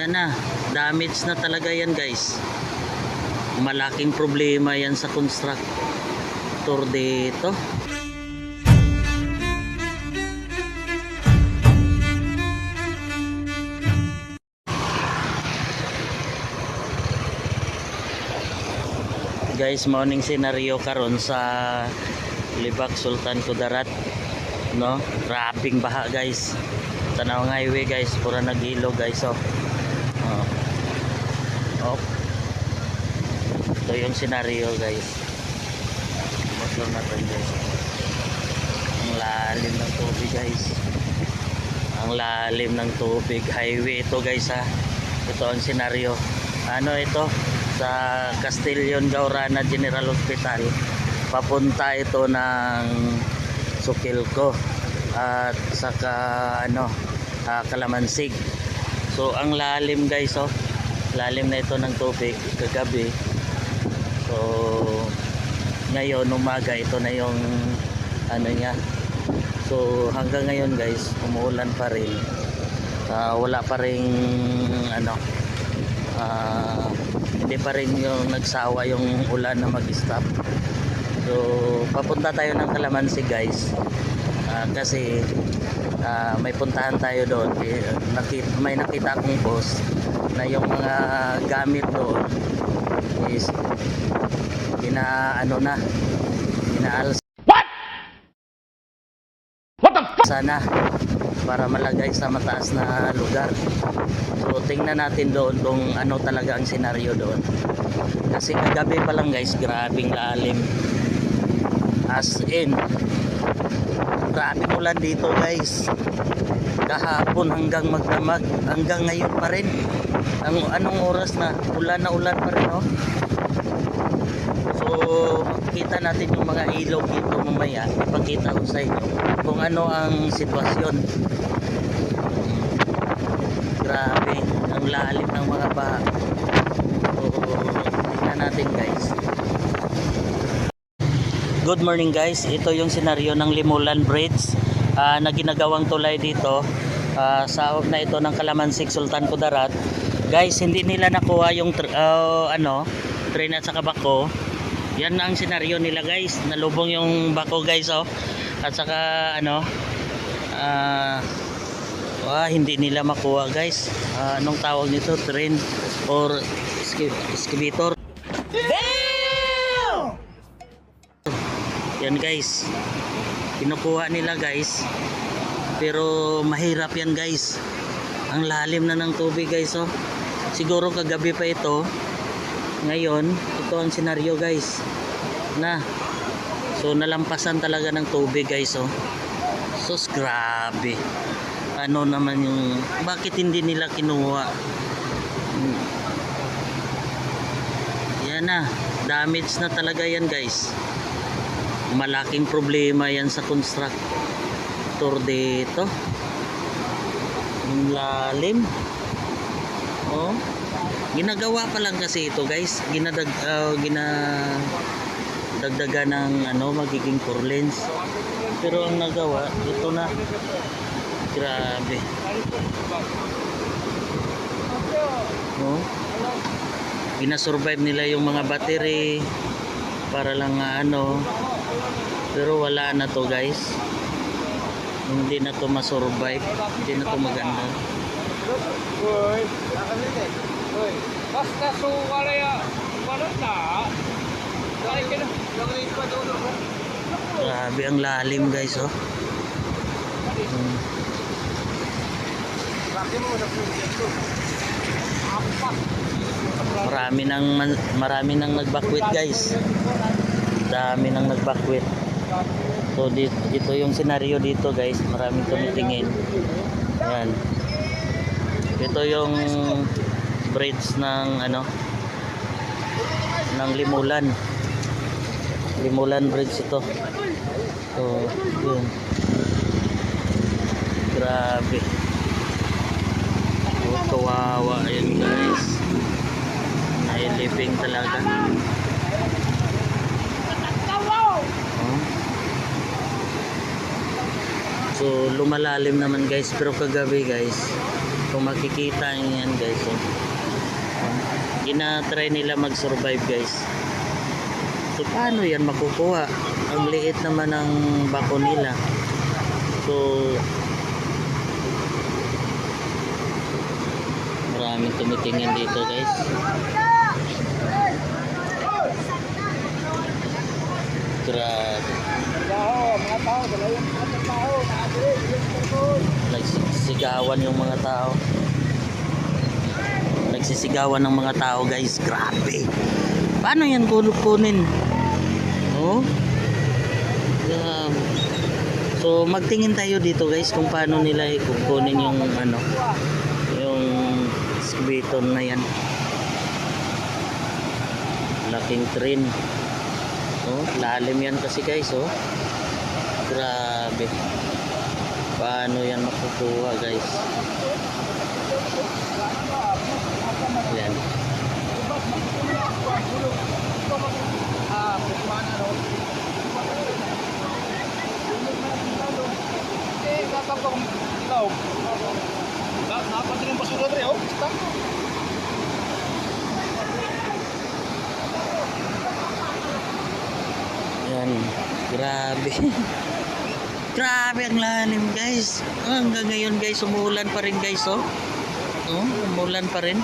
Yan na, damage na talaga yan guys. Malaking problema yan sa constructor dito. Guys, morning scenario karon sa Libak Sultan Kudarat. No? Grabing baha guys. Tanawang highway guys, pura nagilo guys. Oh. Oh. Ito yung scenario guys. Motor natin guys. Ang lalim ng tubig guys. Ang lalim ng tubig. Highway ito guys ha. Ito ang scenario. Ano ito? Sa Castillon Gaurana General Hospital. Papunta ito ng Sukilco at saka ano ah, Kalamansig. So ang lalim guys oh. Lalim na ito ng tubig kagabi. So ngayon umaga ito na yung ano niya. So hanggang ngayon guys umuulan pa rin. Ah, wala pa rin ano ah, hindi pa rin yung nagsawa yung ulan na mag-stop. So papunta tayo ng Kalamansig guys. Ah, kasi ah, may puntahan tayo doon Eh, may nakita akong post na yung mga gamit doon is ina ano na inaals sana para malagay sa mataas na lugar. So tingnan natin doon kung ano talaga ang senaryo doon. Kasi kagabi pa lang guys grabing lalim. As in Grabe ulan dito guys. Kahapon hanggang magdamag, hanggang ngayon pa rin. Ang anong oras na? Ulan na ulan pa rin oh. So, makikita natin yung mga ilog dito mamaya. Ipakita ko sa inyo kung ano ang sitwasyon. Grabe, ang lalim ng mga baha. So, natin guys. Good morning guys. Ito yung senaryo ng Limulan Bridge ah, na ginagawang tulay dito ah, sa na ito ng Kalamansig Sultan Kudarat. Guys, hindi nila nakuha yung ah, ano, train at saka bako. Yan ang senaryo nila guys. Nalubong yung bako guys oh. At saka ano ah wah, hindi nila makuha guys. Ah, anong tawag nito? Train or excavator. Yan guys. Kinukuha nila guys. Pero mahirap yan guys. Ang lalim na ng tubig guys oh. Siguro kagabi pa ito. Ngayon, ito ang senaryo guys. Na. So nalampasan talaga ng tubig guys oh. Sus grabe. Ano naman yung bakit hindi nila kinuha? Hmm. Yan na. Damage na talaga yan guys malaking problema yan sa constructor dito yung lalim ginagawa pa lang kasi ito guys. Ginadag uh, gina dagdaga ng ano magiging purlins. Pero ang nagawa ito na. Grabe. Oh. Ginasurvive nila yung mga battery para lang nga ano. Pero wala na to guys. Hindi na to masurvive. Hindi na to maganda Uy, Uy, basta sukala ya. Wala na. Grabe ang lalim guys oh marami nang marami nang nagbakwit guys dami nang nagbakwit so dito, ito yung senaryo dito guys maraming tumitingin yan ito yung bridge ng ano ng limulan. Limulan bridge ito. So yun. Grabe. Oh, kawawa yun guys. Nailiping talaga So lumalalim naman guys pero kagabi guys Kung makikita nyo yan guys. So, gina-try nila mag-survive guys. So paano yan makukuha? Ang liit naman ng bako nila. So maraming tumitingin dito guys. Grabe. Tao, mga tao, mga tao, yung karton. Nagsisigawan yung mga tao. Nagsisigawan ng mga tao guys. Grabe. Paano yan kunin? Oh? Grabe. So magtingin tayo dito guys kung paano nila kukunin yung ano yung excavator na yan. Laking train. Oh, lalim yan kasi guys oh. Grabe. Paano yan makukuha guys? Yan. Basura rin, oh. Stop. Yan. Grabe. Grabe ang lalim guys. Hanggang ngayon guys, umuulan pa rin guys oh. Oh, umuulan pa rin.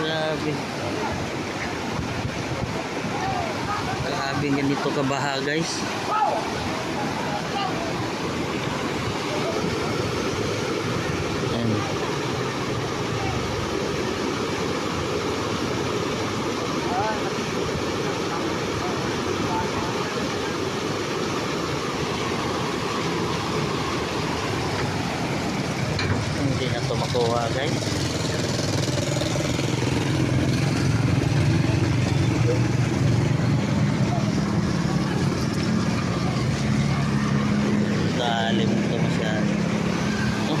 Grabe. Grabe ganito kabaha guys. Yan. To makuha guys. Lalim ito masyado. Oh,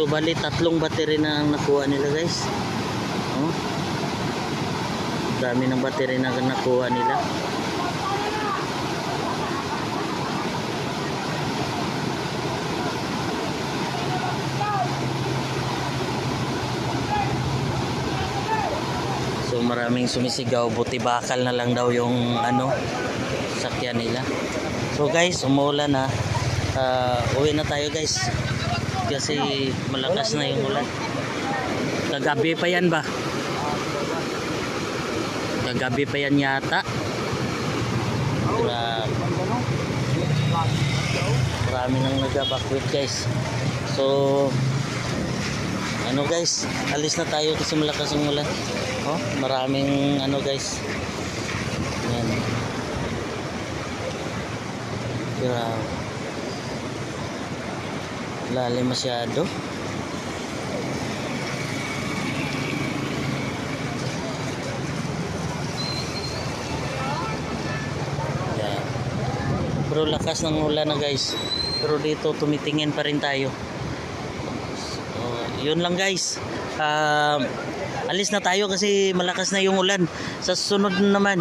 so bali tatlong battery na ang nakuha nila guys. Oh. Dami ng battery na nakuha nila. Maraming sumisigaw, buti bakal na lang daw yung ano sakyan nila. So guys, umuulan na. Ah, uwi na tayo guys. Kasi malakas na yung ulan. Kagabi pa yan ba? Kagabi pa yan yata. Grabe. Marami nang nag-evacuate guys. So, ano guys, alis na tayo kasi malakas ang ulan. Oh, maraming ano guys. Yan. Grabe. Lalim masyado. Yan. Pero lakas ng ulan na guys. Pero dito tumitingin pa rin tayo. Yun lang guys. Um, alis na tayo kasi malakas na yung ulan. Sa sunod naman,